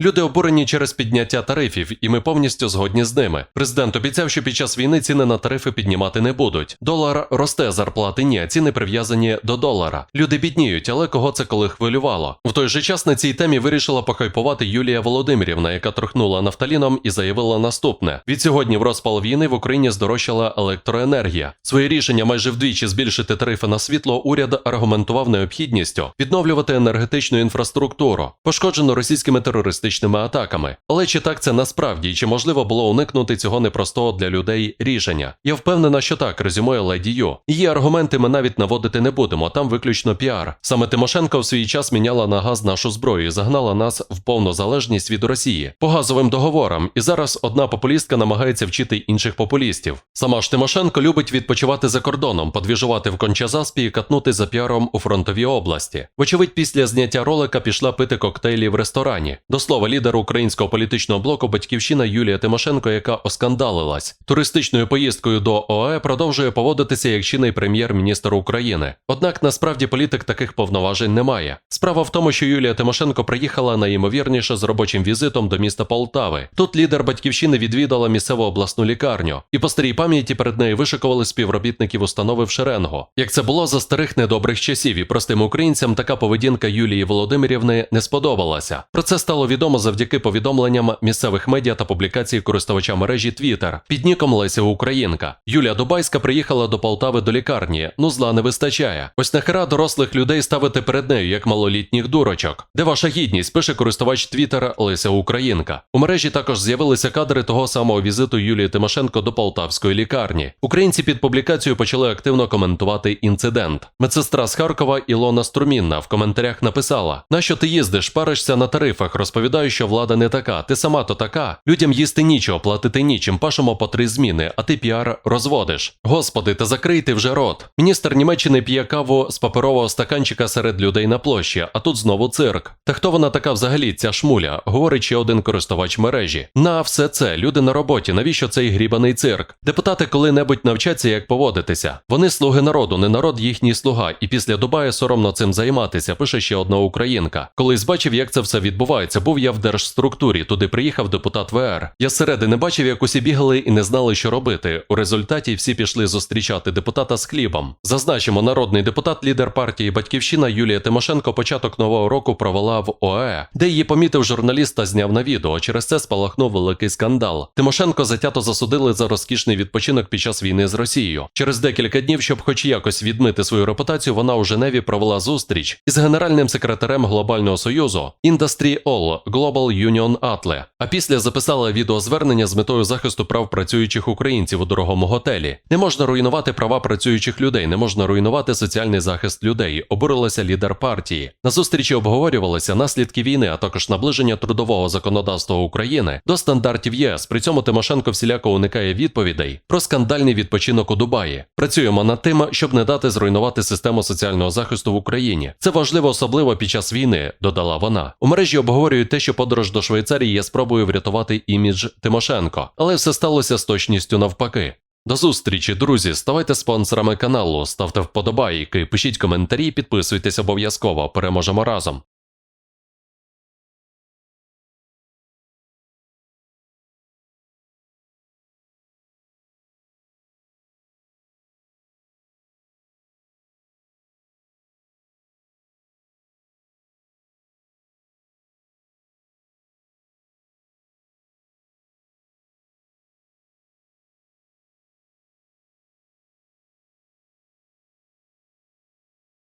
Люди обурені через підняття тарифів, і ми повністю згодні з ними. Президент обіцяв, що під час війни ціни на тарифи піднімати не будуть. Долар росте, зарплати ні, ціни прив'язані до долара. Люди бідніють, але кого це коли хвилювало? В той же час на цій темі вирішила похайпувати Юлія Володимирівна, яка трохнула нафталіном і заявила наступне: від сьогодні в розпал війни в Україні здорожчала електроенергія. Своє рішення майже вдвічі збільшити тарифи на світло уряд аргументував необхідністю відновлювати енергетичну інфраструктуру, пошкоджену російськими терористичними атаками. Але чи так це насправді, і чи можливо було уникнути цього непростого для людей рішення? Я впевнена, що так, резюмує Леді Ю. Її аргументи ми навіть наводити не будемо, там виключно піар. Саме Тимошенко в свій час міняла на газ нашу зброю і загнала нас в повну залежність від Росії по газовим договорам. І зараз одна популістка намагається вчити інших популістів. Сама ж Тимошенко любить відпочивати за кордоном, подвіжувати в Кончазаспі і катнути за піаром у фронтовій області. Вочевидь, після зняття ролика пішла пити коктейлі в ресторані. До слова, лідер українського політичного блоку Батьківщина Юлія Тимошенко, яка оскандалилась туристичною поїздкою до ОАЕ, продовжує поводитися як чинний прем'єр-міністр України. Однак насправді політик таких повноважень не має. Справа в тому, що Юлія Тимошенко приїхала найімовірніше з робочим візитом до міста Полтави. Тут лідер батьківщини відвідала місцеву обласну лікарню, і по старій пам'яті перед нею вишикували співробітників установи в шеренгу. Як це було за старих недобрих часів, і простим українцям така поведінка Юлії Володимирівни не сподобалася. Про це стало відомо завдяки повідомленням місцевих медіа та публікацій користувача мережі Twitter під ніком Леся Українка. Юлія Дубайська приїхала до Полтави до лікарні. Ну зла не вистачає. Ось нахера дорослих людей ставити перед нею як малолітніх дурочок. Де ваша гідність? Пише користувач Twitter Леся Українка. У мережі також з'явилися кадри того самого візиту Юлії Тимошенко до полтавської лікарні. Українці під публікацією почали активно коментувати інцидент. Медсестра з Харкова Ілона Струмінна в коментарях написала: Нащо ти їздиш, паришся на тарифах, розповідаю, що влада не така, ти сама то така. Людям їсти нічого, платити нічим, пашемо по три зміни, а ти піар розводиш. Господи, та закрийте вже рот. Міністр Німеччини п'є каву з паперового стаканчика серед людей на площі, а тут знову цирк. Та хто вона така взагалі, ця шмуля? Говорить ще один користувач мережі. На все це, люди на роботі, навіщо цей грібаний цирк? Депутати коли-небудь навчаться, як поводитися. Вони слуги народу, не народ їхній слуга, і після Дубая соромно цим займатися, пише ще одна українка. Колись бачив, як це все відбувається. Був я в держструктурі, туди приїхав депутат ВР. Я зсередини бачив, як усі бігали і не знали, що робити. У результаті всі пішли зустрічати депутата з хлібом. Зазначимо, народний депутат, лідер партії Батьківщина Юлія Тимошенко початок нового року провела в ОЕ, де її помітив журналіст та зняв на відео. Через це спалахнув великий скандал. Тимошенко затято засудили за розкішний відпочинок під час війни з Росією. Через декілька днів, щоб хоч якось відмити свою репутацію, вона у Женеві провела зустріч із генеральним секретарем глобального союзу Industry All Global Union Atle, А після записала відеозвернення з метою захисту прав працюючих українців у дорогому готелі. Не можна руйнувати права працюючих людей, не можна руйнувати соціальний захист людей. Обурилася лідер партії. На зустрічі обговорювалися наслідки війни, а також наближення трудового законодавства України до стандартів ЄС. При цьому Тимошенко всіляко уникає відповідей про скандальний відпочинок у Дубаї. Працюємо над тим, щоб не дати зруйнувати систему соціального захисту в Україні. Це важливо особливо під час війни, додала вона. У мережі обговорюють те, що подорож до Швейцарії є спробою врятувати імідж Тимошенко, але все сталося з точністю навпаки. До зустрічі, друзі. Ставайте спонсорами каналу, ставте вподобайки, пишіть коментарі, підписуйтесь обов'язково. Переможемо разом.